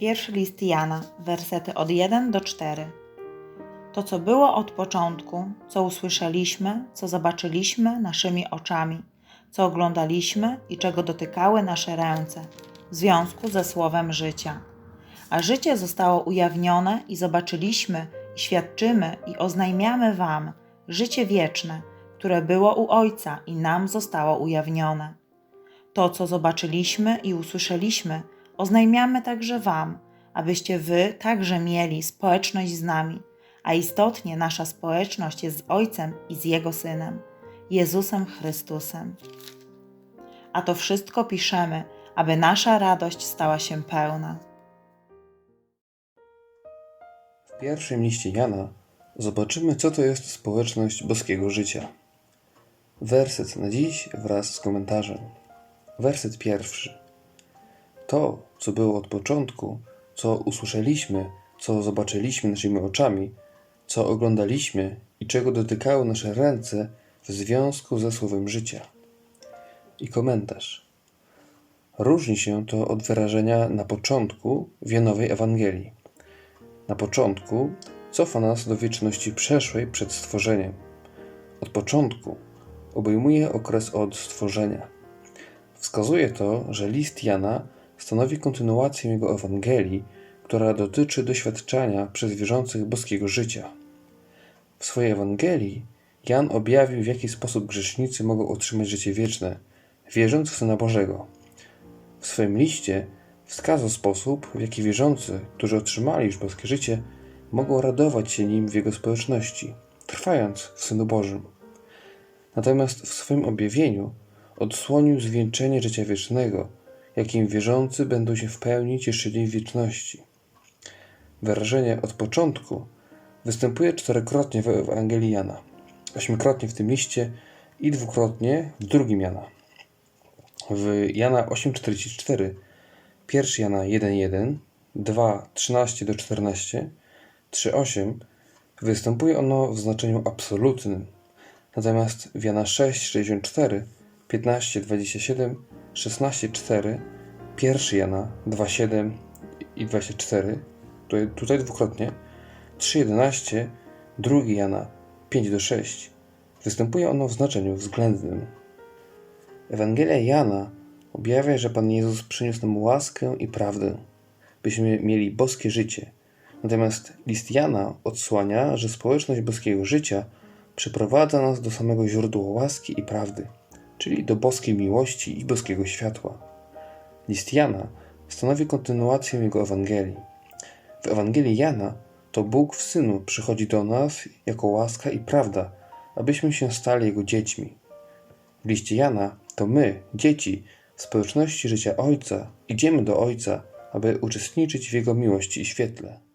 Pierwszy list Jana, wersety od 1 do 4. To, co było od początku, co usłyszeliśmy, co zobaczyliśmy naszymi oczami, co oglądaliśmy i czego dotykały nasze ręce, w związku ze słowem życia. A życie zostało ujawnione i zobaczyliśmy, i świadczymy i oznajmiamy Wam życie wieczne, które było u Ojca i nam zostało ujawnione. To, co zobaczyliśmy i usłyszeliśmy, oznajmiamy także Wam, abyście Wy także mieli społeczność z nami, a istotnie nasza społeczność jest z Ojcem i z Jego Synem, Jezusem Chrystusem. A to wszystko piszemy, aby nasza radość stała się pełna. W pierwszym liście Jana zobaczymy, co to jest społeczność boskiego życia. Werset na dziś wraz z komentarzem. Werset pierwszy. To, co było od początku, co usłyszeliśmy, co zobaczyliśmy naszymi oczami, co oglądaliśmy i czego dotykały nasze ręce w związku ze słowem życia. I komentarz. Różni się to od wyrażenia na początku w Janowej Ewangelii. Na początku cofa nas do wieczności przeszłej przed stworzeniem. Od początku obejmuje okres od stworzenia. Wskazuje to, że list Jana stanowi kontynuację jego Ewangelii, która dotyczy doświadczenia przez wierzących boskiego życia. W swojej Ewangelii Jan objawił, w jaki sposób grzesznicy mogą otrzymać życie wieczne, wierząc w Syna Bożego. W swoim liście wskazał sposób, w jaki wierzący, którzy otrzymali już boskie życie, mogą radować się nim w jego społeczności, trwając w Synu Bożym. Natomiast w swoim objawieniu odsłonił zwieńczenie życia wiecznego, jakim wierzący będą się wpełnić jeszcze dzień wieczności. Wyrażenie od początku występuje czterokrotnie w Ewangelii Jana, ośmiokrotnie w tym liście i dwukrotnie w drugim Jana. W Jana 8,44 1 Jana 1,1, 2, 13 do 14, 3,8 występuje ono w znaczeniu absolutnym, natomiast w Jana 6, 64, 15, 27, 16, 4, 1 Jana 2,7 i 24, tutaj, tutaj dwukrotnie, 3,11, 2 Jana 5 do 6 występuje ono w znaczeniu względnym. Ewangelia Jana objawia, że Pan Jezus przyniósł nam łaskę i prawdę, byśmy mieli boskie życie. Natomiast list Jana odsłania, że społeczność boskiego życia przyprowadza nas do samego źródła łaski i prawdy, czyli do boskiej miłości i boskiego światła. List Jana stanowi kontynuację jego Ewangelii. W Ewangelii Jana to Bóg w Synu przychodzi do nas jako łaska i prawda, abyśmy się stali Jego dziećmi. W liście Jana to my, dzieci, w społeczności życia Ojca, idziemy do Ojca, aby uczestniczyć w Jego miłości i świetle.